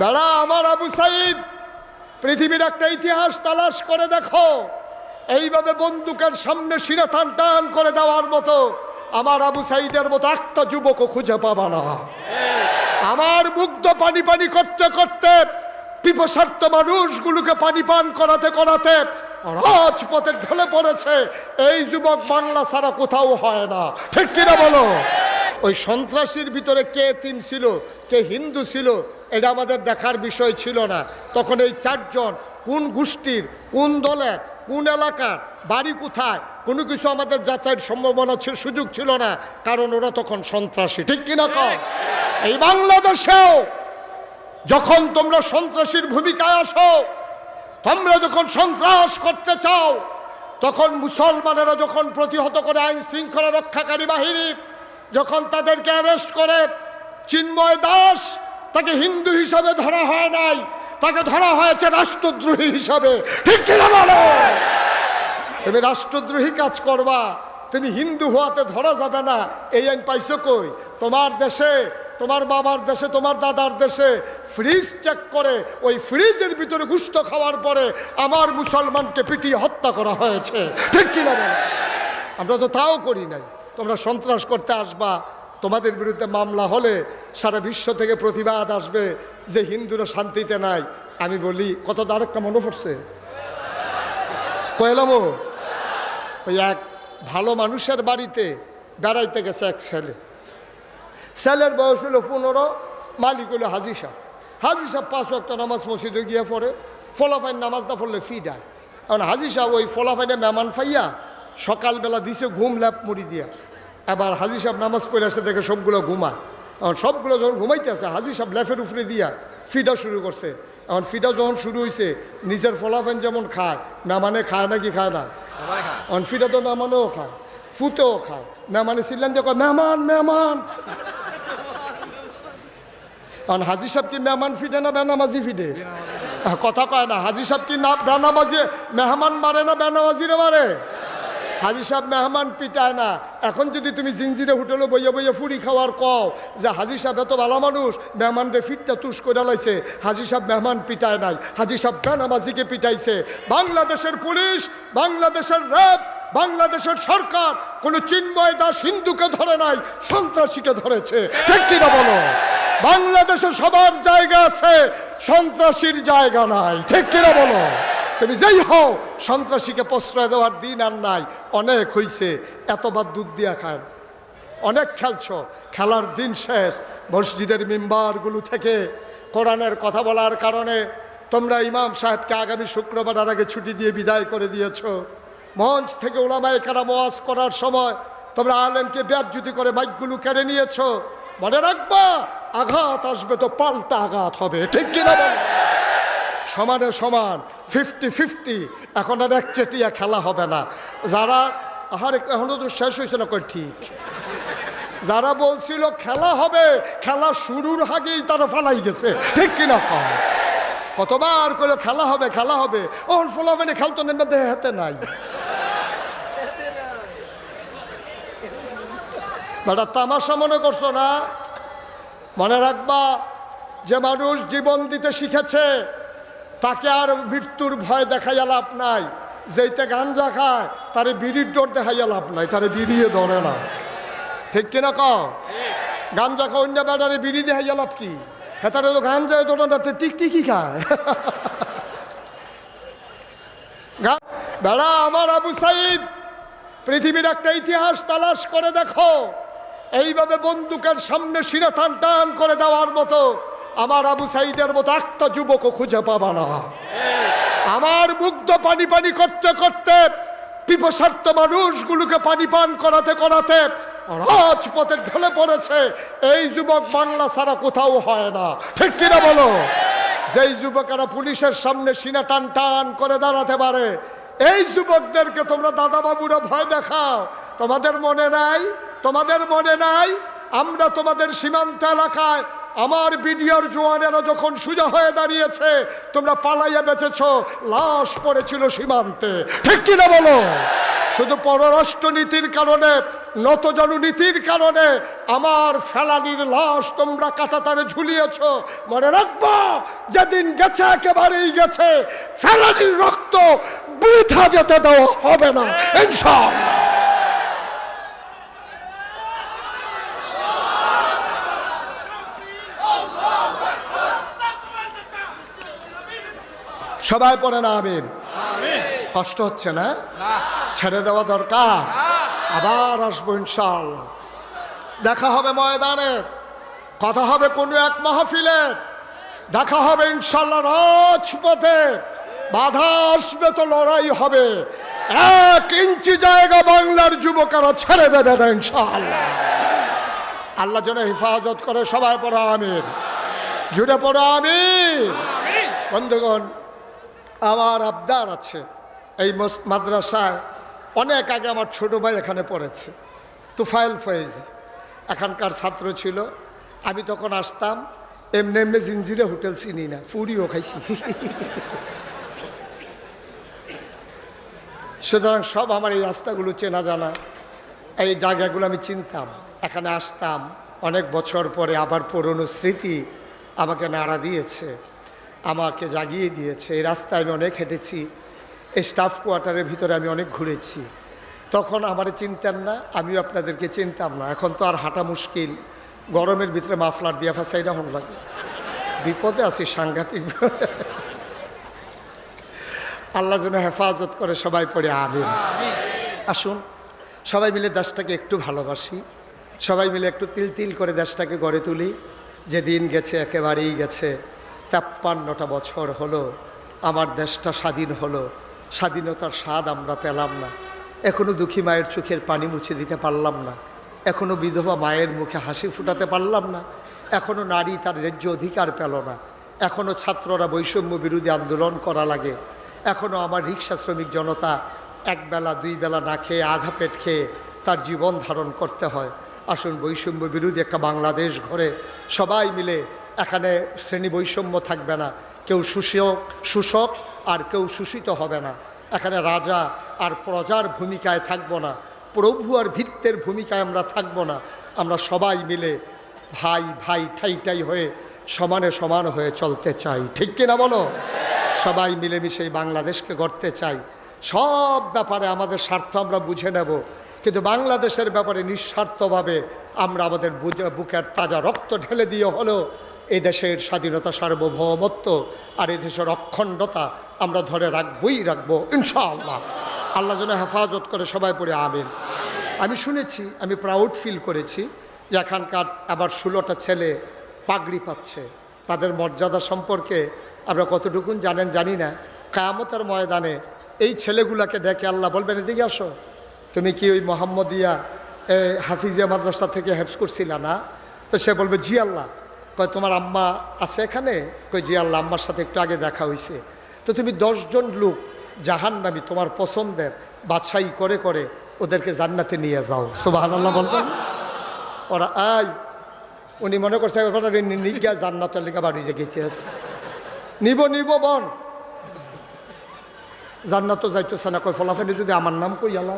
বেড়া আমার আবু সাইদ, পৃথিবীর একটা ইতিহাস তালাশ করে দেখো। এইভাবে বন্দুকের সামনে শিরা টান টান করে দেওয়ার মতো আমার আবু সাইদের মতো একটা যুবকও খুঁজে পাবা না। আমার মুগ্ধ পানি পানি করতে করতে পিপসার্থ মানুষগুলোকে পানি পান করাতে করাতে রাজপথে ঢলে পড়েছে। এই যুবক বাংলা ছাড়া কোথাও হয় না। ঠিক কিনা বলো? ওই সন্ত্রাসীর ভিতরে কে তিন ছিল, কে হিন্দু ছিল এটা আমাদের দেখার বিষয় ছিল না। তখন এই চারজন কোন গোষ্ঠীর, কোন দলের, কোন এলাকার, বাড়ি কোথায়, কোনো কিছু আমাদের যাচাইয়ের সম্ভাবনা ছিল, সুযোগ ছিল না, কারণ ওরা তখন সন্ত্রাসী। ঠিক কিনা কম এই বাংলাদেশেও যখন তোমরা সন্ত্রাসীর ভূমিকায় আসো, তোমরা যখন সন্ত্রাস করতে চাও, তখন মুসলমানেরা যখন প্রতিহত করে আইন শৃঙ্খলা রক্ষাকারী বাহিনী, যখন তাদেরকে অ্যারেস্ট করে চিন্ময় দাস তাকে হিন্দু হিসাবে ধরা হয় নাই, তাকে ধরা হয়েছে রাষ্ট্রদ্রোহী হিসাবে। ঠিক কিনা বলো? তুমি রাষ্ট্রদ্রোহী কাজ করবা, তুমি হিন্দু হওয়াতে ধরা যাবে না। এই আইন পাইছো কই? তোমার দেশে, তোমার বাবার দেশে, তোমার দাদার দেশে ফ্রিজ চেক করে, ওই ফ্রিজের ভিতরে গুস্ত খাওয়ার পরে আমার মুসলমানকে পিটিয়ে হত্যা করা হয়েছে। ঠিক কিনা আমরা তো তাও করি নাই। তোমরা সন্ত্রাস করতে আসবা তোমাদের বিরুদ্ধে মামলা হলে সারা বিশ্ব থেকে প্রতিবাদ আসবে যে হিন্দুরা শান্তিতে নাই। আমি বলি, কত আরেকটা মনে পড়ছে? কয়লামো ওই এক ভালো মানুষের বাড়িতে বেড়াইতে গেছে এক ছেলে। ছেলের বয়স হলো পনেরো, মালিক হলো হাজি সাহ হাজি সাহ পাঁচ ওয়াক্ত নামাজ মসজিদে গিয়ে পড়ে, ফলাফাইন নামাজ না পড়লে ফি দেয়। কারণ হাজি সাহ ওই ফলাফাইনে মেহমান ফাইয়া সকালবেলা দিছে ঘুম ল্যাপ মুড়ি দিয়া। এবার হাজি সাহেব নামাজ পড়ে আসে দেখে সবগুলো ঘুমায়। এখন সবগুলো যখন ঘুমাইতেছে হাজি সাহেব ল্যাফের উপরে দিয়া ফিডা শুরু করছে। এখন ফিডা যখন শুরু হয়েছে নিজের ফলাফাইন যেমন খায় মেহমানে খায় নাকি খায় না? অনফিটা তো মেহমানেও খায় ফুতেও খায়। মেহমানে ছিলেন যে কয় মেহমান মেহমান! কারণ হাজি সাহেব কি মেহমান ফিটে না বেনামাজি ফিটে কথা কয় না হাজি সাহেব কি না বেনামাজি মেহমান মারে না বেনামাজিরে মারে? হাজি সাহেব মেহমান পিটায় না। এখন যদি তুমি জিনজিরে হোটেলে বইয়ে বইয়ে ফুড়ি খাওয়ার কও যে হাজি সাহেব এত ভালো মানুষ, মেহমানরে ফিটটা তুষ করে লাইছে, হাজি সাহেব মেহমান পিটায় নাই। হাজি সাহেব বেনামাজিকে পিটাইছে। বাংলাদেশের পুলিশ, বাংলাদেশের র্যাব, বাংলাদেশের সরকার, কোনো চিন্ময় দাস হিন্দুকে ধরে নাই, সন্ত্রাসীকে ধরেছে। ঠিক কিনা বলো? বাংলাদেশে সবার জায়গা আছে, সন্ত্রাসীর জায়গা নাই। ঠিক কিনা বলো? তুমি যেই হও, সন্ত্রাসীকে প্রশ্রয় দেওয়ার দিন আর নাই। অনেক হইছে, এতবার দুধ দিয়া খায়। অনেক খেলছ, খেলার দিন শেষ, মসজিদের মেম্বারগুলো থেকে কোরআনের কথা বলার কারণে তোমরা ইমাম সাহেবকে আগামী শুক্রবার আর আগে ছুটি দিয়ে বিদায় করে দিয়েছ। মঞ্চ থেকে ওলামায় কারা মোয়াজ করার সময় তোমরা আলেমকে ব্যাজ্যুতি করে বাইকগুলো কেড়ে নিয়েছো। মনে রাখবা, আঘাত আসবে তো পাল্টা আঘাত হবে, ঠিক কিনা বলো? সমানে সমান ফিফটি ফিফটি এখন আর একচেটিয়া খেলা হবে না। যারা, আহার, এখনও তো শেষ হয়েছে না, কই ঠিক? যারা বলছিল খেলা হবে, খেলা শুরুর আগেই তারা ফালাই গেছে। ঠিক কিনা কতবার করে খেলা হবে খেলা হবে। ওর ফলাফেনে খেলতো নেমে দেহে হাতে নাই। বেটা, তামাশা মনে করছ না? মনে রাখবা, যে মানুষ জীবন দিতে শিখেছে তাকে আর মৃত্যুর ভয় দেখাইয়া লাভ নাই। যেইতে গাঞ্জা খায়, তারে বিড়ির ডোর দেখাইয়া লাভ নাই, তারে বিড়িয়ে ধরে না। ঠিক কিনা ক গাঞ্জা খা অন্য বেড়ারে বিড়ি দেখাইয়া লাভ কি? হ্যাঁ তারে তো গাঞ্জায় না টিকটিকি খায়। বেড়া, আমার আবু সাইদ, পৃথিবীর একটা ইতিহাস তালাশ করে দেখো। এইভাবে বন্দুকের সামনে শিরা টান টান করে দেওয়ার মতো আমার আবু সাইদের মতো একটা যুবকও খুঁজে পাবা না। আমার মুগ্ধ পানি পানি করতে করতে পিপসার্থ মানুষগুলোকে পানি পান করাতে করাতে রাজপথে ঢলে পড়েছে। এই যুবক বাংলা ছাড়া কোথাও হয় না। ঠিক কিনা বলো? যেই যুবকেরা পুলিশের সামনে সিনা টান টান করে দাঁড়াতে পারে, এই যুবকদেরকে তোমরা দাদা বাবুরা ভয় দেখাও। তোমাদের মনে নাই? তোমাদের মনে নাই? আমরা তোমাদের সীমান্ত এলাকায় আমার বিডিআর জোয়ানেরা যখন সোজা হয়ে দাঁড়িয়েছে, তোমরা পালাইয়া বেঁচেছ, লাশ পড়েছিল সীমান্তে। ঠিক কিনা বলো? শুধু পররাষ্ট্র নীতির কারণে, নতজনু নীতির কারণে আমার ফেলানির লাশ তোমরা কাটাতারে ঝুলিয়েছ। মনে রাখব, যেদিন গেছে, একেবারেই গেছে, ফেলানির রক্ত বৃথা যেতে দেওয়া হবে না, ইনশাআল্লাহ। সবাই পড়ে না, আমিন। কষ্ট হচ্ছে না? ছেড়ে দেওয়া দরকার। আবার আসব ইনশাআল্লাহ। দেখা হবে ময়দানে। কথা হবে কোনো এক মাহফিলে। দেখা হবে ইনশাল্লাহ রাজপথে। বাধা আসবে তো লড়াই হবে। এক ইঞ্চি জায়গা বাংলার যুবকেরা ছেড়ে দেবে না ইনশাআল্লাহ। আল্লাহ যেন হেফাজত করে সবাই পড়ো আমির জুড়ে পড়ো আমির বন্ধুগণ আমার আবদার আছে এই মাদ্রাসায়। অনেক আগে আমার ছোট ভাই এখানে পড়েছে, তুফাইল ফয়েজ। এখানকার ছাত্র ছিল। আমি তখন আসতাম, এমনি এমনি জিনজিরে হোটেল চিনি না, পুরিও খাইছি। সুতরাং সব আমার এই রাস্তাগুলো চেনা জানা, এই জায়গাগুলো আমি চিনতাম। এখানে আসতাম, অনেক বছর পরে আবার পুরনো স্মৃতি আমাকে নাড়া দিয়েছে। আমাকে জাগিয়ে দিয়েছে। এই রাস্তায় আমি অনেক হেঁটেছি, এই স্টাফ কোয়ার্টারের ভিতরে আমি অনেক ঘুরেছি। তখন আমার চিনতেন না, আমিও আপনাদেরকে চিনতাম না। এখন তো আর হাঁটা মুশকিল। গরমের ভিতরে মাফলার দিয়া ফাঁসাইটা হন লাগে। বিপদে আছি সাংঘাতিক। আল্লাহ যেন হেফাজত করে সবাই পড়ে, আমিন। আসুন, সবাই মিলে দেশটাকে একটু ভালোবাসি। সবাই মিলে একটু তিল তিল করে দেশটাকে গড়ে তুলি। যে দিন গেছে, একেবারেই গেছে। তেপ্পান্নটা বছর হলো, আমার দেশটা স্বাধীন হলো। স্বাধীনতার স্বাদ আমরা পেলাম না। এখনও দুঃখী মায়ের চোখের পানি মুছে দিতে পারলাম না। এখনও বিধবা মায়ের মুখে হাসি ফুটাতে পারলাম না। এখনও নারী তার ন্যায্য অধিকার পেল না। এখনও ছাত্ররা বৈষম্য বিরোধী আন্দোলন করা লাগে। এখনও আমার রিক্সা শ্রমিক জনতা এক বেলা, দুই বেলা না খেয়ে আধা পেট খেয়ে তার জীবন ধারণ করতে হয়। আসুন বৈষম্য বিরোধী একটা বাংলাদেশ ঘরে সবাই মিলে এখানে শ্রেণি বৈষম্য থাকবে না। কেউ শোষক শোষক আর কেউ শোষিত হবে না। এখানে রাজা আর প্রজার ভূমিকায় থাকব না। প্রভু আর ভিত্তের ভূমিকায় আমরা থাকব না। আমরা সবাই মিলে ভাই ভাই, ঠাই ঠাই হয়ে সমানে সমান হয়ে চলতে চাই। ঠিক কিনা বলো? সবাই মিলেমিশে বাংলাদেশকে গড়তে চাই। সব ব্যাপারে আমাদের স্বার্থ আমরা বুঝে নেব। কিন্তু বাংলাদেশের ব্যাপারে নিঃস্বার্থভাবে আমরা আমাদের বুঝে, বুকের তাজা রক্ত ঢেলে দিয়ে হলেও এই দেশের স্বাধীনতা সার্বভৌমত্ব আর এই দেশের অখণ্ডতা আমরা ধরে রাখবই রাখব, ইনশাআল্লাহ। আল্লাহ যেন হেফাজত করে সবাই পড়ে, আমিন। আমি শুনেছি, আমি প্রাউড ফিল করেছি যে এখানকার আবার ষোলোটা ছেলে পাগড়ি পাচ্ছে। তাদের মর্যাদা সম্পর্কে আমরা কতটুকুন জানেন জানি না। কায়ামতের ময়দানে এই ছেলেগুলাকে ডেকে আল্লাহ বলবেন, এদিকে আসো। তুমি কি ওই মোহাম্মদিয়া হাফিজিয়া মাদ্রাসা থেকে হেফস করছিলা না? তো সে বলবে, জি আল্লাহ। কয়, তোমার আম্মা আছে এখানে? কই জি আল্লাহ, আম্মার সাথে একটু আগে দেখা হয়েছে তো তুমি দশজন লোক জাহান্নামি, তোমার পছন্দের, বাছাই করে করে ওদেরকে জান্নাতে নিয়ে যাও। সুবাহ আল্লাহ বলবেন ওরা আই উনি মনে করছে এবার নিজ্ঞা জান্নাতের লেখা বাড়ি যে গেতে আছে। নিব নিব বন। জান্নাত তো যাইতেছে না। কই ফলাফেনি যদি আমার নাম কই আলা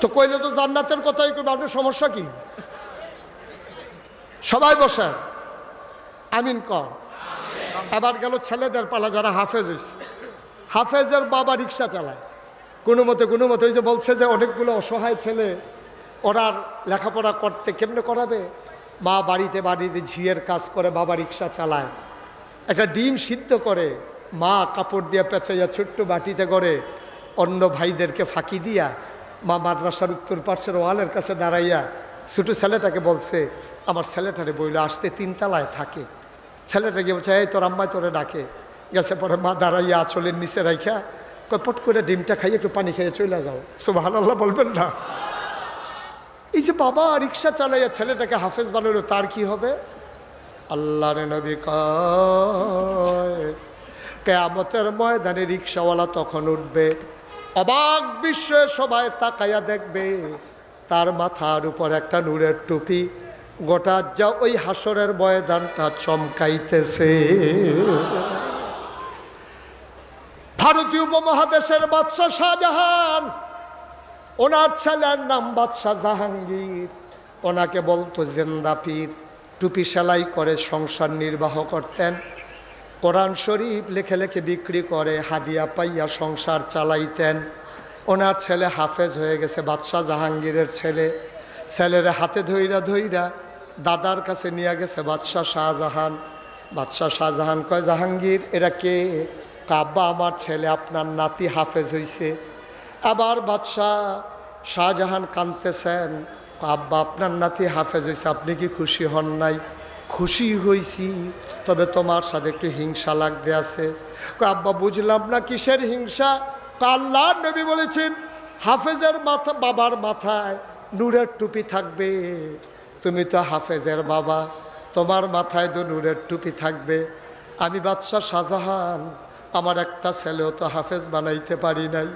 তো কইলে তো, জান্নাতের কথাই কই আপনার সমস্যা কি? সবাই বসে। আমিন কর এবার গেল ছেলেদের পালা যারা হাফেজ হয়েছে হাফেজের বাবা রিক্সা চালায়। কোনো মতে কোনো মতে ওই যে বলছে যে অনেকগুলো অসহায় ছেলে, ওরা লেখাপড়া করতে কেমনে করাবে? মা বাড়িতে বাড়িতে ঝিয়ের কাজ করে, বাবা রিক্সা চালায়। একটা ডিম সিদ্ধ করে, মা কাপড় দিয়ে পেঁচাইয়া ছোট্ট বাটিতে করে অন্য ভাইদেরকে ফাঁকি দিয়া মা মাদ্রাসার উত্তর পার্শ্বের ওয়ালের কাছে দাঁড়াইয়া ছোটো ছেলেটাকে বলছে আমার ছেলেটারে বইলে, আসতে তিনতলায় থাকে। ছেলেটা গিয়ে বলছে, এই তোর আম্মাই তোরে ডাকে। গেছে পরে মা দাঁড়াইয়া আঁচলের নিচে রাইখা কয়, পট করে ডিমটা খাইয়ে একটু পানি খেয়ে চলে যাও। সুবাহ আল্লাহ বলবেন না। এই যে বাবা রিক্সা চালাইয়া ছেলেটাকে হাফেজ বানালো তার কি হবে? আল্লাহর নবী কয়, কেয়ামতের ময়দানে রিক্সাওয়ালা তখন উঠবে, অবাক বিশ্বে সবাই তাকাইয়া দেখবে, তার মাথার উপর একটা নূরের টুপি গোটা যা ওই হাসরের ময়দানটা চমকাইতেছে। ভারতীয় উপমহাদেশের বাদশাহ শাহজাহান, ওনার ছেলের নাম বাদশাহ জাহাঙ্গীর। ওনাকে বলতো, জেন্দা পীর, টুপি সেলাই করে সংসার নির্বাহ করতেন। কোরআন শরীফ লেখে লেখে বিক্রি করে হাদিয়া পাইয়া সংসার চালাইতেন। ওনার ছেলে হাফেজ হয়ে গেছে, বাদশাহ জাহাঙ্গীরের ছেলে। ছেলের হাতে ধইরা ধইরা দাদার কাছে নিয়ে গেছে বাদশাহ শাহজাহান। বাদশাহ শাহজাহান কয়, জাহাঙ্গীর, এরা কে? কাব্বা আমার ছেলে, আপনার নাতি হাফেজ হইছে। আবার বাদশাহ শাহজাহান কানতেছেন আব্বা আপনার নাতি হাফেজ হয়েছে আপনি কি খুশি হন নাই? খুশি হইছি, তবে তোমার সাথে একটু হিংসা লাগতে আছে। আব্বা, বুঝলাম না কিসের হিংসা? আল্লাহ নবী বলেছেন, হাফেজের মাথা বাবার মাথায় নূরের টুপি থাকবে। তুমি তো হাফেজের বাবা, তোমার মাথায় তো নূরের টুপি থাকবে। আমি বাদশাহ শাহজাহান, আমার একটা ছেলেও তো হাফেজ বানাইতে পারি নাই।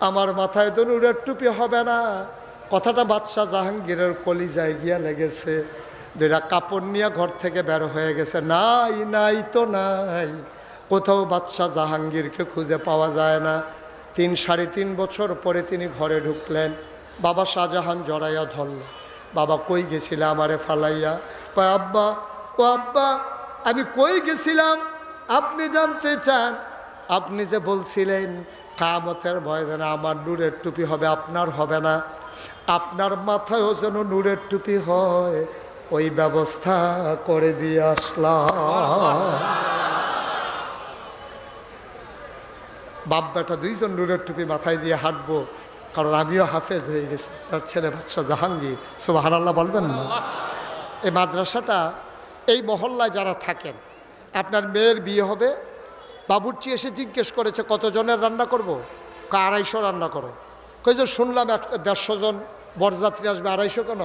আমার মাথায় তো নূরের টুপি হবে না। কথাটা বাদশাহ জাহাঙ্গীরের কলিজায় গিয়া লেগেছে। দুইটা কাপড় নিয়ে ঘর থেকে বের হয়ে গেছে। নাই নাই তো নাই। কোথাও বাদশাহ জাহাঙ্গীরকে খুঁজে পাওয়া যায় না। তিন, সাড়ে তিন বছর পরে তিনি ঘরে ঢুকলেন। বাবা শাহজাহান জড়াইয়া ধরল। বাবা, কই গেছিলাম আমারে ফালাইয়া? কয়, আব্বা, ও আব্বা, আমি কই গেছিলাম? আপনি জানতে চান? আপনি যে বলছিলেন, কামতের ভয় যেন আমার নূরের টুপি হবে, আপনার হবে না। আপনার মাথায়ও যেন নূরের টুপি হয়, ওই ব্যবস্থা করে দিয়ে আসলাম। বাপ বেটা দুইজন নূরের টুপি মাথায় দিয়ে হাঁটবো। কারণ আমিও হাফেজ হয়ে গেছি। তার ছেলে বাচ্চা জাহাঙ্গীর সুবাহান আল্লাহ বলবেন না। এই মাদ্রাসাটা, এই মহল্লায় যারা থাকেন, আপনার মেয়ের বিয়ে হবে, বাবুর্চি এসে জিজ্ঞেস করেছে, কতজনের রান্না করব? আড়াইশো রান্না করো। কই যে, শুনলাম একটা দেড়শো জন বরযাত্রী আসবে, আড়াইশো কেন?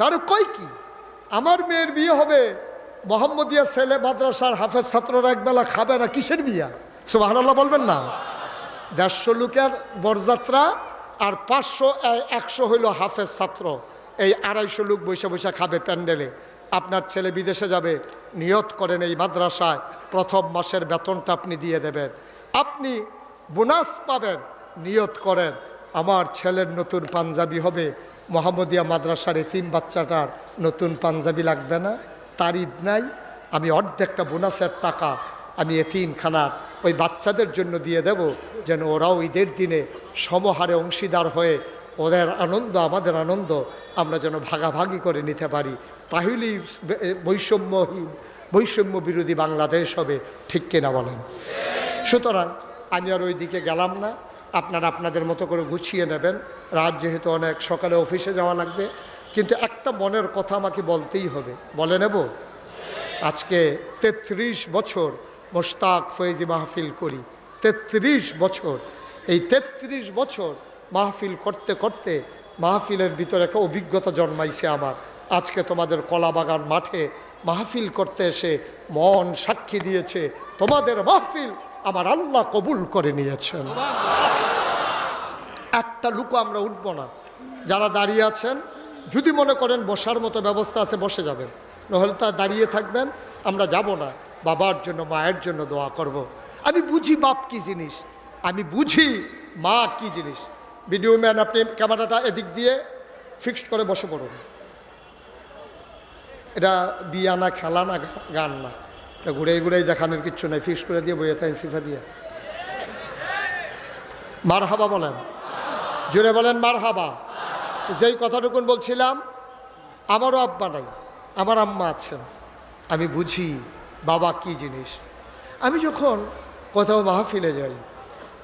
কারও কই কি? আমার মেয়ের বিয়ে হবে, মোহাম্মদিয়া ছেলে মাদ্রাসার হাফেজ ছাত্ররা একবেলা খাবে না, কিসের বিয়া? সুবাহান্লাহ বলবেন না। দেড়শো লোকের বরযাত্রা আর পাঁচশো একশো হইল হাফেজ ছাত্র। এই আড়াইশো লোক বৈশা বৈশা খাবে প্যান্ডেলে। আপনার ছেলে বিদেশে যাবে, নিয়ত করেন এই মাদ্রাসায়, প্রথম মাসের বেতনটা আপনি দিয়ে দেবেন। আপনি বোনাস পাবেন, নিয়ত করেন। আমার ছেলের নতুন পাঞ্জাবি হবে। মোহাম্মদিয়া মাদ্রাসার এই এতিম বাচ্চাটার নতুন পাঞ্জাবি লাগবে না, তার ঈদ নাই। আমি অর্ধেকটা বোনাসের টাকা আমি এতিমখানার ওই বাচ্চাদের জন্য দিয়ে দেব যেন ওরাও ঈদের দিনে সমহারে অংশীদার হয়ে ওদের আনন্দ, আমাদের আনন্দ আমরা যেন ভাগাভাগি করে নিতে পারি। তাহলেই বৈষম্যহীন, বৈষম্য বিরোধী বাংলাদেশ হবে, ঠিক কিনা বলেন? সুতরাং আমি আর ওই দিকে গেলাম না। আপনারা আপনাদের মতো করে গুছিয়ে নেবেন। রাত যেহেতু অনেক, সকালে অফিসে যাওয়া লাগবে। কিন্তু একটা মনের কথা আমাকে বলতেই হবে। বলে নেব? আজকে তেত্রিশ বছর মোশতাক ফয়েজি মাহফিল করি। তেত্রিশ বছর, এই তেত্রিশ বছর মাহফিল করতে করতে মাহফিলের ভিতরে একটা অভিজ্ঞতা জন্মাইছে আমার। আজকে তোমাদের কলাবাগান মাঠে মাহফিল করতে এসে মন সাক্ষী দিয়েছে, তোমাদের মাহফিল আমার আল্লাহ কবুল করে নিয়েছেন। একটা লুকো আমরা উঠবো না। যারা দাঁড়িয়ে আছেন, যদি মনে করেন বসার মতো ব্যবস্থা আছে, বসে যাবেন। নহলে তা দাঁড়িয়ে থাকবেন, আমরা যাব না। বাবার জন্য, মায়ের জন্য দোয়া করব। আমি বুঝি বাপ কি জিনিস, আমি বুঝি মা কি জিনিস। ভিডিও ম্যান আপনি ক্যামেরাটা এদিক দিয়ে ফিক্সড করে বসে পড়ুন। এটা বিয়া না খেলা না গান না। এটা ঘুরে ঘুরে দেখানোর কিচ্ছু নাই ফিক্স করে দিয়ে বইয়ে থাকেন সিফা দিয়ে। মার হাবা বলেন। জুড়ে বলেন মার হাবা যেই কথাটুকুন বলছিলাম, আমারও আব্বা নাই, আমার আম্মা আছেন। আমি বুঝি বাবা, কি জিনিস? আমি যখন কোথাও মাহফিলে যাই,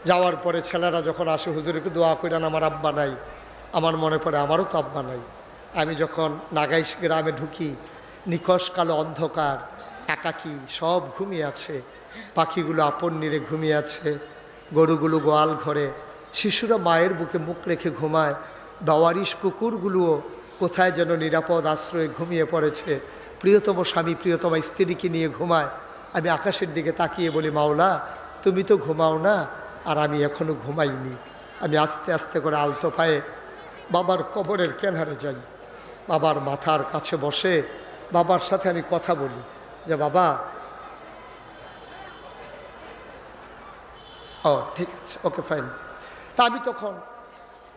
যাওয়ার পরে ছেলেরা যখন আসে হুজুরকে দোয়া করেন আমার আব্বা নাই। আমার মনে পড়ে, আমারও তো আব্বা নাই। আমি যখন নাগাইশ গ্রামে ঢুকি, নিকশ কালো অন্ধকার, একাকি, সব ঘুমিয়ে আছে। পাখিগুলো আপন নিরে ঘুমিয়ে আছে। গরুগুলো গোয়াল ঘরে। শিশুরা মায়ের বুকে মুখ রেখে ঘুমায়। বাওয়ারিশ কুকুরগুলোও কোথায় যেন নিরাপদ আশ্রয়ে ঘুমিয়ে পড়েছে। প্রিয়তম স্বামী, প্রিয়তম স্ত্রীকে নিয়ে ঘুমায়। আমি আকাশের দিকে তাকিয়ে বলি, মাওলা, তুমি তো ঘুমাও না, আর আমি এখনও ঘুমাইনি। আমি আস্তে আস্তে করে আলতো পায়ে বাবার কবরের কেনারে যাই। বাবার মাথার কাছে বসে বাবার সাথে আমি কথা বলি যে, বাবা, ও, ঠিক আছে, ওকে, ফাইন। তা আমি তখন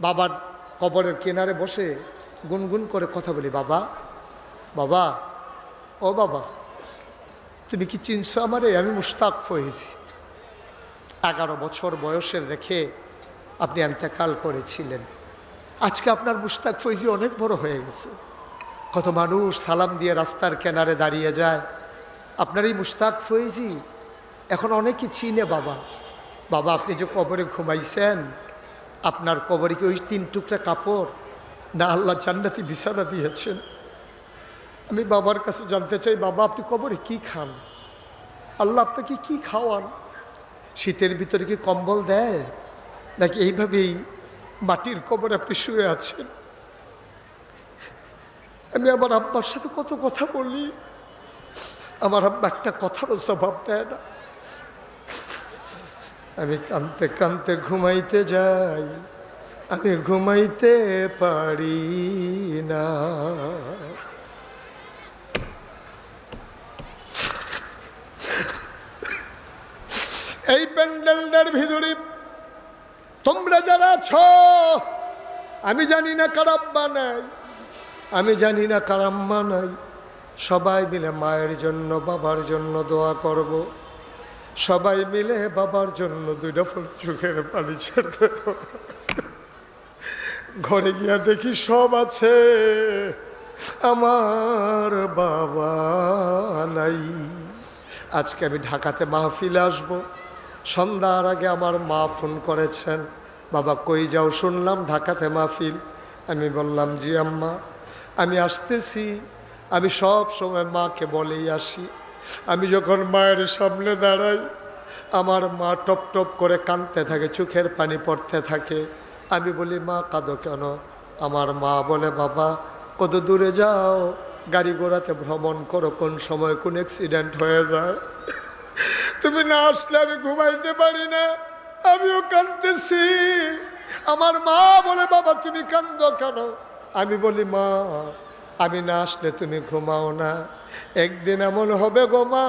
বাবার কবরের কিনারে বসে গুনগুন করে কথা বলি, বাবা বাবা ও বাবা, তুমি কি চিনছো আমারে? আমি মুশতাক ফয়েজি। এগারো বছর বয়সের রেখে আপনি এন্তেকাল করেছিলেন। আজকে আপনার মুশতাক ফৈজি অনেক বড় হয়ে গেছে। কত মানুষ সালাম দিয়ে রাস্তার কেনারে দাঁড়িয়ে যায়। আপনার এই মুশতাক ফৈজি এখন অনেকে চিনে বাবা। বাবা, আপনি যে কবরে ঘুমাইছেন, আপনার কবরে কি ওই তিন টুকরা কাপড়? না, আল্লাহ জান্নাতি বিছানা দিয়েছেন। আমি বাবার কাছে জানতে চাই, বাবা, আপনি কবরে কি খান? আল্লাহ আপনাকে কি খাওয়ান? শীতের ভিতরে কি কম্বল দেয়? নাকি এইভাবেই মাটির কবর আপনি শুয়ে আছেন? আমি আমার আব্বার সাথে কত কথা বলি। আমার আব্বা একটা কথারও জবাব দেয় না। আমি কানতে কানতে ঘুমাইতে যাই, আমি ঘুমাইতে পারি না। এই প্যান্ডেলটার ভিতরে তোমরা যারা আছ, আমি জানি না কারাম্মা নাই, আমি জানি না কারাম্মা নাই। সবাই মিলে মায়ের জন্য, বাবার জন্য দোয়া করব। সবাই মিলে বাবার জন্য দুইটা ফুল চোখের পানি ছেড়ে ঘরে গিয়া দেখি সব আছে। আমার বাবা নাই। আজকে আমি ঢাকাতে মাহফিলে আসব। সন্ধ্যার আগে আমার মা ফোন করেছেন, বাবা, কই যাও? শুনলাম, ঢাকাতে মাহফিল। আমি বললাম, জি আম্মা। আমি আসতেছি, আমি সব সময় মাকে বলেই আসি। আমি যখন মায়ের সামনে দাঁড়াই, আমার মা টপ টপ করে কাঁদতে থাকে, চোখের পানি পড়তে থাকে। আমি বলি, মা, কাঁদো কেন? আমার মা বলে, বাবা, কত দূরে যাও? গাড়ি ঘোড়াতে ভ্রমণ করো, কোন সময় কোন অ্যাক্সিডেন্ট হয়ে যায়? তুমি না আসলে আমি ঘুমাইতে পারি না, আমিও কাঁদতেছি। আমার মা বলে, বাবা, তুমি কান্দ কেন? আমি বলি, মা, আমি না আসলে তুমি ঘুমাও না। একদিন এমন হবে গো মা,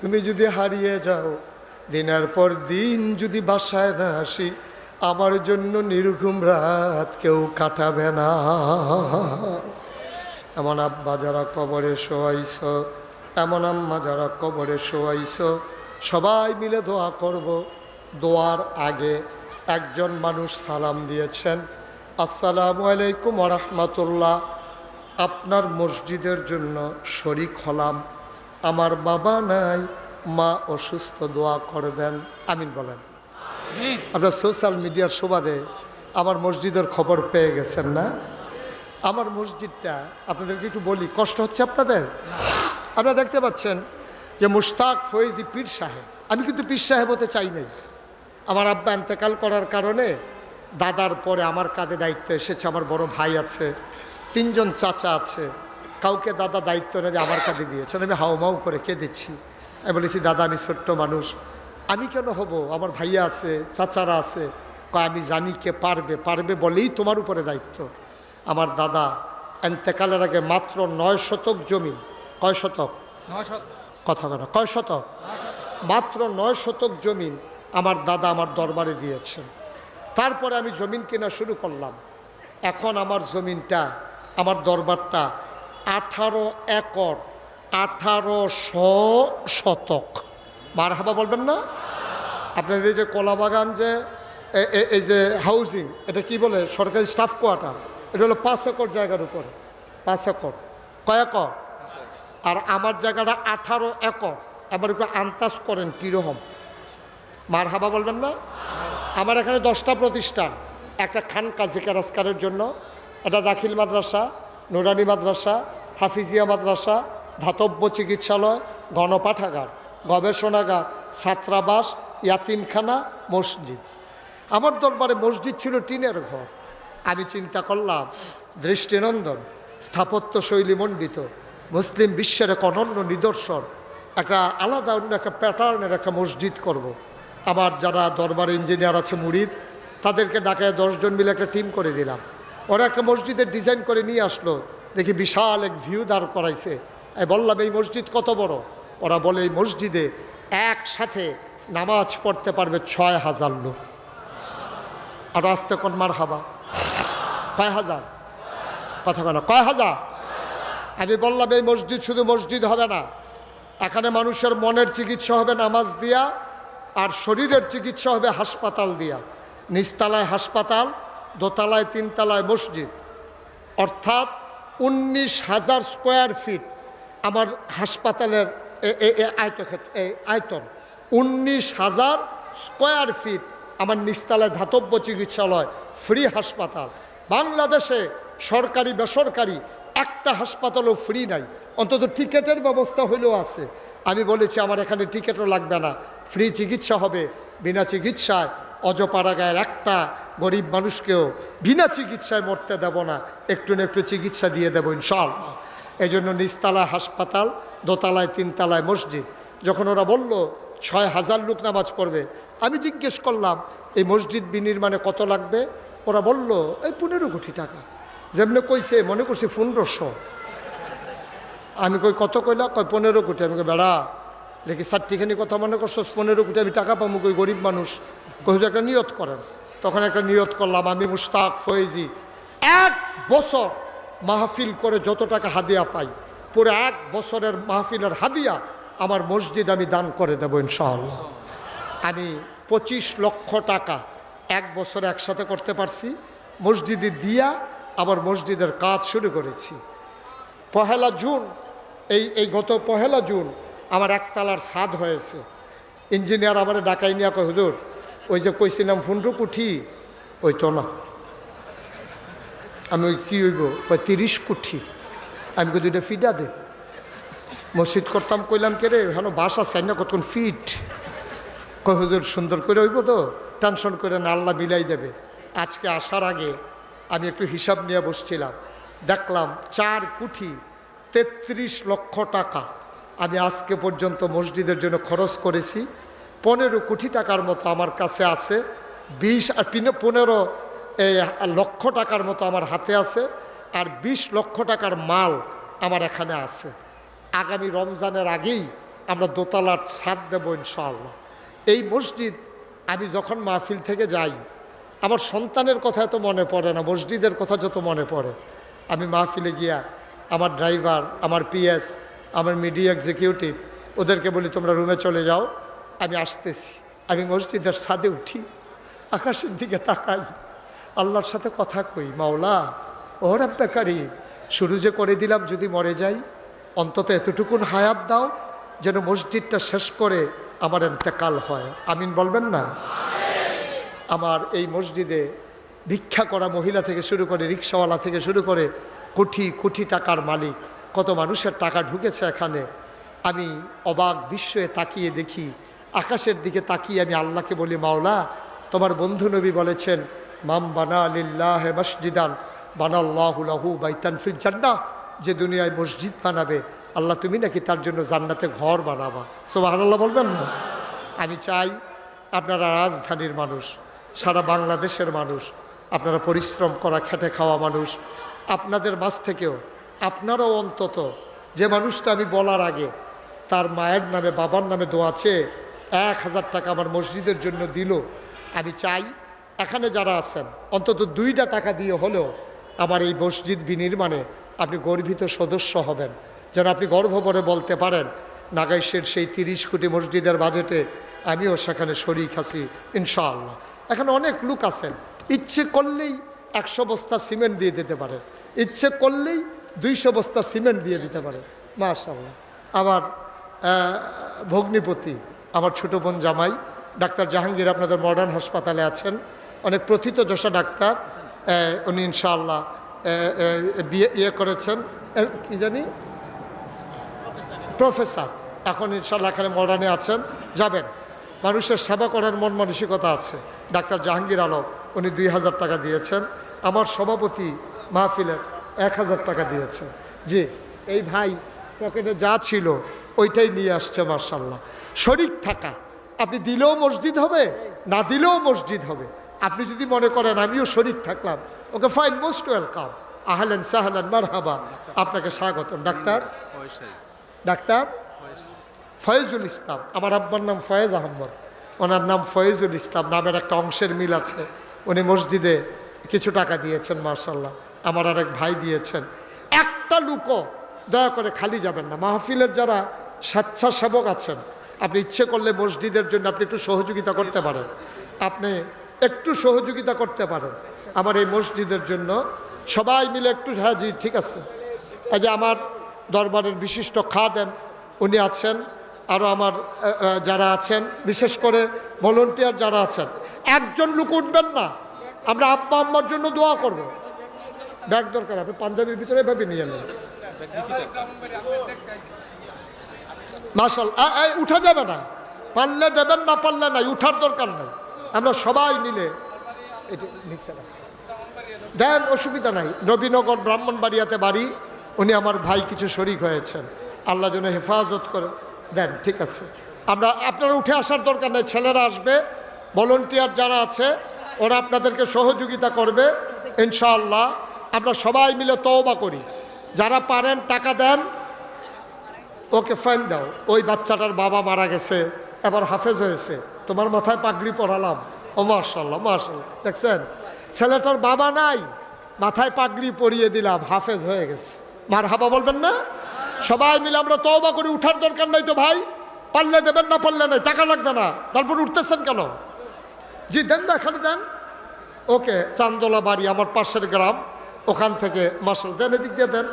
তুমি যদি হারিয়ে যাও, দিনের পর দিন যদি বাসায় না আসি, আমার জন্য নির্ঘুম রাত কেউ কাটাবে না। এমন আব্বা যারা কবরে শোয়াইছ এমন আম্মা যারা কবরে শোয়াইছ। সবাই মিলে দোয়া করব। দোয়ার আগে একজন মানুষ সালাম দিয়েছেন। আসসালামু আলাইকুম রহমতুল্লাহ। আপনার মসজিদের জন্য শরিক হলাম। আমার বাবা নাই মা অসুস্থ দোয়া করবেন। আমিন বলেন। আপনার সোশ্যাল মিডিয়ার সুবাদে আমার মসজিদের খবর পেয়ে গেছেন না? আমার মসজিদটা আপনাদেরকে একটু বলি কষ্ট হচ্ছে আপনাদের? আপনারা দেখতে পাচ্ছেন যে মুশতাক ফয়েজি পীর সাহেব। আমি কিন্তু পীর সাহেব হতে চাই নাই। আমার আব্বা এন্তেকাল করার কারণে দাদার পরে আমার কাঁধে দায়িত্ব এসেছে, আমার বড় ভাই আছে, তিনজন চাচা আছে। কাউকে দাদা দায়িত্ব নেই আমার কাঁধে দিয়েছেন। আমি হাওমাও করে কে দিচ্ছি আমি বলেছি, দাদা, আমি ছোট্ট মানুষ। আমি কেন হব? আমার ভাইয়া আছে, চাচারা আছে। আমি জানি কে পারবে। পারবে বলেই তোমার উপরে দায়িত্ব। আমার দাদা এন্তেকালের আগে মাত্র নয় শতক জমি কয় শতক? কথা কথা কয় শতক? মাত্র নয় শতক জমিন আমার দাদা আমার দরবারে দিয়েছেন। তারপরে আমি জমিন কেনা শুরু করলাম। এখন আমার জমিনটা আমার দরবারটা আঠারো একর আঠারোশো শতক। মার হাবা বলবেন না? আপনাদের এই যে কলা বাগান যে এই যে হাউজিং এটা কি বলে? সরকারি স্টাফ কোয়ার্টার এটা হলো পাঁচ একর জায়গার উপরে। পাঁচ একর। কয় একর? আর আমার জায়গাটা আঠারো একর। এবার একটু আন্তাজ করেন কীরকম। মার হাবা বলবেন না? আমার এখানে দশটা প্রতিষ্ঠান। একটা খানকা জিকারাজকারের জন্য, একটা দাখিল মাদ্রাসা, নুরানি মাদ্রাসা, হাফিজিয়া মাদ্রাসা, ধাতব্য চিকিৎসালয়, গণপাঠাগার, গবেষণাগার, ছাত্রাবাস, ইয়াতিমখানা, মসজিদ। আমার দরবারে মসজিদ ছিল টিনের ঘর। আমি চিন্তা করলাম, দৃষ্টিনন্দন স্থাপত্য শৈলী মণ্ডিত। মুসলিম বিশ্বের এক অনন্য নিদর্শন, একটা আলাদা, অন্য একটা প্যাটার্নের একটা মসজিদ করব। আবার যারা দরবার ইঞ্জিনিয়ার আছে, মুরিদ, তাদেরকে ডাকায় দশজন মিলে একটা টিম করে দিলাম। ওরা একটা মসজিদের ডিজাইন করে নিয়ে আসলো। দেখি বিশাল এক ভিউ দাঁড় করাইছে। বললাম, এই মসজিদ কত বড়? ওরা বলে, এই মসজিদে একসাথে নামাজ পড়তে পারবে ছয় হাজার লোক। আর আসতে কোন মার হাবা কয় হাজার? কথা কেন কয় হাজার? আমি বললাম, এই মসজিদ শুধু মসজিদ হবে না। এখানে মানুষের মনের চিকিৎসা হবে নামাজ দিয়া, আর শরীরের চিকিৎসা হবে হাসপাতাল দিয়া। নিচতলায় হাসপাতাল, দোতলায় তিনতলায় মসজিদ। অর্থাৎ উনিশ হাজার স্কোয়ার ফিট আমার হাসপাতালের আয়তক্ষেত্র এই আয়তন। উনিশ হাজার স্কোয়ার ফিট আমার নিস্তালায় ধাতব্য চিকিৎসালয়, ফ্রি হাসপাতাল। বাংলাদেশে সরকারি, বেসরকারি একটা হাসপাতালও ফ্রি নাই। অন্তত টিকেটের ব্যবস্থা হইলেও আছে। আমি বলেছি, আমার এখানে টিকিটও লাগবে না। ফ্রি চিকিৎসা হবে। বিনা চিকিৎসায় অজপাড়াগায়ের একটা গরিব মানুষকেও বিনা চিকিৎসায় মরতে দেব না। একটু না একটু চিকিৎসা দিয়ে দেবো ইনশাআল্লাহ। এই জন্য নিচতলায় হাসপাতাল, দোতলায় তিনতলায় মসজিদ। যখন ওরা বলল, ছয় হাজার লোক নামাজ পড়বে। আমি জিজ্ঞেস করলাম, এই মসজিদ বিনির্মাণে কত লাগবে? ওরা বলল, এই পনেরো কোটি টাকা। যেমনি কইছে, মনে করছি পনেরোশো। আমি কই, কত কইলা? কই পনেরো কোটি। আমি কই, বেড়া দেখি চারটিখানি কথা মনে করছ পনেরো কোটি। আমি টাকা পাবো কই, গরিব মানুষ। কই একটা নিয়ত করেন। তখন একটা নিয়ত করলাম আমি মুস্তাক ফয়েজি। এক বছর মাহফিল করে যত টাকা হাদিয়া পাই, পুরো এক বছরের মাহফিলের হাদিয়া আমার মসজিদ আমি দান করে দেবো, ইনশাআল্লাহ। আমি পঁচিশ লক্ষ টাকা এক বছর একসাথে করতে পারছি। মসজিদে দিয়া আবার মসজিদের কাজ শুরু করেছি। পহেলা জুন, এই এই গত পহেলা জুন আমার একতলার ছাদ হয়েছে। ইঞ্জিনিয়ার আমার ডাকাই নিয়ে কয়, হুজুর, ওই যে কইছিলাম ফুন্ডু কুঠি ওই তো না। আমি ওই কী হইব? কয়, তিরিশ কুঠি। আমি কই, দুইটা ফিডা দে। মসজিদ করতাম, কইলাম, কে রে, এখানে বাসা চাই না কতক্ষণ ফিট? কয়, হুজুর, সুন্দর করে হইব তো, টেনশন করে না, আল্লাহ মিলাই দেবে। আজকে আসার আগে আমি একটু হিসাব নিয়ে বসছিলাম। দেখলাম চার কুঠি তেত্রিশ লক্ষ টাকা। আমি আজকে পর্যন্ত মসজিদের জন্য খরচ করেছি। পনেরো কোটি টাকার মতো আমার কাছে আছে। বিশ আর পিনে- পনেরো লক্ষ টাকার মতো আমার হাতে আছে। আর বিশ লক্ষ টাকার মাল আমার এখানে আছে। আগামী রমজানের আগেই আমরা দোতলার ছাদ দেবো ইনশাআল্লাহ। এই মসজিদ আমি যখন মাহফিল থেকে যাই আমার সন্তানের কথা এত মনে পড়ে না, মসজিদের কথা যত মনে পড়ে। আমি মাহফিলে গিয়া আমার ড্রাইভার, আমার পিএস, আমার মিডিয়া এক্সিকিউটিভ ওদেরকে বলি, তোমরা রুমে চলে যাও, আমি আসতেছি। আমি মসজিদের ছাদে উঠি, আকাশের দিকে তাকাই। আল্লাহর সাথে কথা কই, মাওলা, ও রাব্বাকারী শুরু যে করে দিলাম যদি মরে যাই, অন্তত এতটুকুন হায়াত দাও যেন মসজিদটা শেষ করে আমার এন্তেকাল হয়। আমিন বলবেন না? আমার এই মসজিদে ভিক্ষা করা মহিলা থেকে শুরু করে রিক্সাওয়ালা থেকে শুরু করে কোটি কোটি টাকার মালিক, কত মানুষের টাকা ঢুকেছে এখানে, আমি অবাক বিস্ময়ে তাকিয়ে দেখি, আকাশের দিকে তাকিয়ে আমি আল্লাহকে বলি, মাওলা, তোমার বন্ধু নবী বলেছেন মাম বানা লিল্লাহ মসজিদান বানাল্লাহুলাহু বাইতান ফিল জান্নাহ যে দুনিয়ায় মসজিদ বানাবে, আল্লাহ তুমি নাকি তার জন্য জান্নাতে ঘর বানাবা। সোবাহ আল্লাহ বলবেন না? আমি চাই আপনারা রাজধানীর মানুষ সারা বাংলাদেশের মানুষ, আপনারা পরিশ্রম করা, খেটে খাওয়া মানুষ, আপনাদের মাঝ থেকেও, আপনারাও অন্তত যে মানুষটা আমি বলার আগে, তার মায়ের নামে, বাবার নামে দোয়াছে এক হাজার টাকা আমার মসজিদের জন্য দিল, আমি চাই এখানে যারা আছেন, অন্তত দুইটা টাকা দিয়ে হলেও আমার এই মসজিদ বিনির্মাণে আপনি গর্বিত সদস্য হবেন। যেন আপনি গর্ব করে বলতে পারেন, নাগাইশের সেই তিরিশ কোটি মসজিদের বাজেটে আমিও সেখানে শরিক আছি, ইনশাআল্লাহ। এখানে অনেক লোক আছেন। ইচ্ছে করলেই একশো বস্তা সিমেন্ট দিয়ে দিতে পারে। ইচ্ছে করলেই দুইশো বস্তা সিমেন্ট দিয়ে দিতে পারে। মাশাল্লাহ আমার ভগ্নিপতি, আমার ছোট বোন জামাই, ডাক্তার জাহাঙ্গীর আপনাদের মডার্ন হাসপাতালে আছেন। অনেক প্রথিতযশা ডাক্তার। উনি ইনশাআল্লাহ বিয়ে ইয়ে করেছেন। কি জানি? প্রফেসর। এখন ইনশাল্লাহ এখানে মডার্নে আছেন। যাবেন। মানুষের সেবা করার মন মানসিকতা আছে। ডাক্তার জাহাঙ্গীর আলম উনি দুই হাজার টাকা দিয়েছেন। আমার সভাপতি মাহফিলের এক হাজার টাকা দিয়েছেন। জি এই ভাই পকেটে যা ছিল ওইটাই নিয়ে আসছে মার্শাল্লাহ শরিক থাকা আপনি দিলেও মসজিদ হবে না দিলেও মসজিদ হবে। আপনি যদি মনে করেন আমিও শরিক থাকলাম ওকে ফাইন মোস্ট ওয়েলকাম। আহলেন সাহলেন মারহাবা। আপনাকে স্বাগতম ডাক্তার। ডাক্তার ফয়েজুল ইসলাম, আমার আব্বার নাম ফয়েজ আহম্মদ, ওনার নাম ফয়েজুল ইসলাম নামের একটা অংশের মিল আছে। উনি মসজিদে কিছু টাকা দিয়েছেন মার্শাল্লাহ আমার আরেক ভাই দিয়েছেন। একটা লুকো দয়া করে খালি যাবেন না, মাহফিলের যারা স্বেচ্ছাসেবক আছেন, আপনি ইচ্ছে করলে মসজিদের জন্য আপনি একটু সহযোগিতা করতে পারেন। আপনি একটু সহযোগিতা করতে পারেন, আমার এই মসজিদের জন্য। সবাই মিলে একটু হ্যাঁ জি, ঠিক আছে। এই যে আমার দরবারের বিশিষ্ট খাদেম, উনি আছেন। আরও আমার যারা আছেন, বিশেষ করে ভলেন্টিয়ার যারা আছেন, একজন লোক উঠবেন না। আমরা আব্বা আম্মার জন্য দোয়া করব। ব্যাগ দরকার, আপনি পাঞ্জাবির ভিতরে এভাবে নিয়ে নেন। মার্শাল উঠা যাবে না। পারলে দেবেন, না পারলে নাই, উঠার দরকার নাই। আমরা সবাই মিলে দেন, অসুবিধা নাই। নবীনগর ব্রাহ্মণবাড়িয়াতে বাড়ি, উনি আমার ভাই কিছু শরিক হয়েছেন। আল্লাহ যেন হেফাজত করে। দেন, ঠিক আছে। আমরা, আপনারা উঠে আসার দরকার নেই, ছেলেরা আসবে ভলেন্টিয়ার যারা আছে, ওরা আপনাদেরকে সহযোগিতা করবে, ইনশাআল্লাহ। আমরা সবাই মিলে তওবা করি। যারা পারেন, টাকা দেন। ওকে ফাইন দাও। ওই বাচ্চাটার বাবা মারা গেছে, এবার হাফেজ হয়েছে। তোমার মাথায় পাগড়ি পরালাম। ও মার্শাল্লাহ মার্শাল্লাহ দেখছেন? ছেলেটার বাবা নাই, মাথায় পাগড়ি পরিয়ে দিলাম, হাফেজ হয়ে গেছে। মার হাবা বলবেন না? সবাই মিলে আমরা তওবা করে, উঠার দরকার নাই তো ভাই। পারলে দেবেন না পারলে নাই, টাকা লাগবে না। তারপর উঠতেছেন কেন? জি, দেন না, এখানে দেন। ওকে, চান্দোলা বাড়ি, আমার পাশের গ্রাম। ওখান থেকে মাসাল, দেন, এদিক দিয়ে দেন।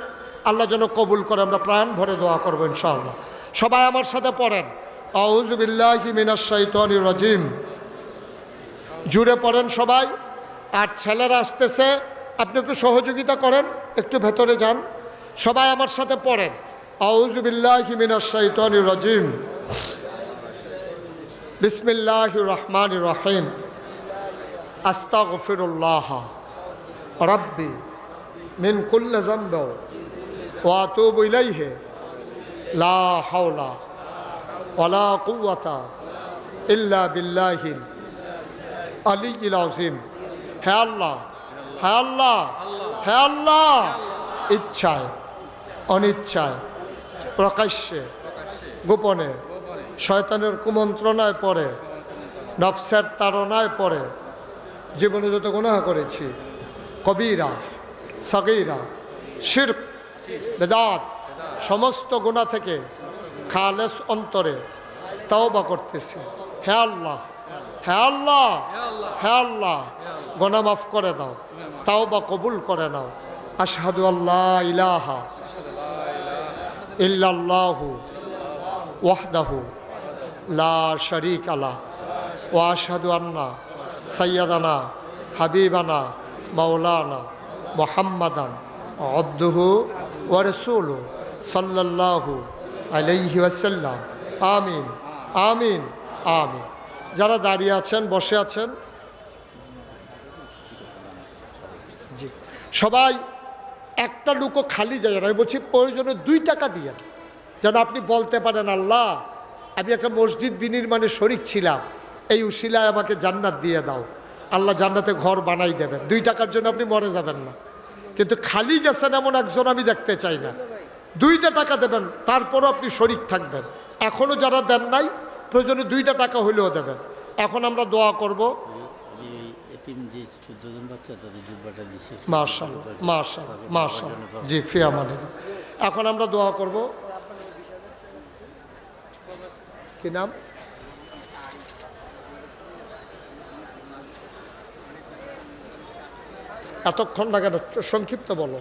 আল্লাহ যেন কবুল করে, আমরা প্রাণ ভরে দোয়া করব, ইনশাআল্লাহ। সবাই আমার সাথে পড়েন। আউজুবিল্লাহি রাজিম। জুড়ে পড়েন সবাই। আর ছেলেরা আসতেছে, আপনি একটু সহযোগিতা করেন, একটু ভেতরে যান। সবাই আমার সাথে পড়েন। আউজুবিল্লাহি মিনাশ শাইতানির রাজিম। বিসমিল্লাহির রহমানির রহিম। আস্তাগফিরুল্লাহ। রব্বি মিন কুল্লি যামব ওয়া আতুবু ইলাইহি। লা হাওলা ওয়ালা কুওয়াতা ইল্লা বিল্লাহিল আলিয়্যিল আযীম। হে আল্লাহ হে আল্লাহ হে আল্লাহ। ইচ্ছায়, অনিচ্ছায় প্রকাশ্যে, গোপনে, শয়তানের কুমন্ত্রণায় পড়ে, নফসের তাড়নায় পড়ে, জীবনে যত গুনাহ করেছি, কবিরা, সগীরা শির বেদাত, সমস্ত গুণা থেকে খালেস অন্তরে তাওবা করতেছি। হে আল্লাহ হে আল্লাহ হে আল্লাহ গোনা মাফ করে দাও, তাওবা কবুল করে নাও। আশহাদু আল্লাহ ইলাহা। ইল্লাল্লাহু ওয়াহদাহু লা শরীক আলা ওয়া আশহাদু আন্না সৈয়দানা হাবিবানা, মাওলানা মোহাম্মদান আব্দুহু ওয়া রাসূলু সাল্লাল্লাহু আলাইহি ওয়াসাল্লাম। আমিন আমিন আমিন। যারা দাঁড়িয়ে আছেন, বসে আছেন, জি। সবাই একটা লুকো খালি যায় না। আমি বলছি, প্রয়োজনে দুই টাকা দিয়ে। যেন আপনি বলতে পারেন, আল্লাহ, আমি একটা মসজিদ বিনির্মাণে শরিক ছিলাম। এই উশিলায় আমাকে জান্নাত দিয়ে দাও। আল্লাহ জান্নাতে ঘর বানাই দেবেন। দুই টাকার জন্য আপনি মরে যাবেন না। কিন্তু খালি গেছেন এমন একজন আমি দেখতে চাই না। দুইটা টাকা দেবেন, তারপরও আপনি শরিক থাকবেন। এখনও যারা দেন নাই, প্রয়োজনে দুইটা টাকা হইলেও দেবেন। এখন আমরা দোয়া করব। যে চোদ্দ জন বাচ্চা তাদের জুব্বাটা দিছে মার্শাল মার্শাল মার্শাল জি ফিয়ামানি এখন আমরা দোয়া করব। কি নাম? এতক্ষণ না কেন সংক্ষিপ্ত বলো।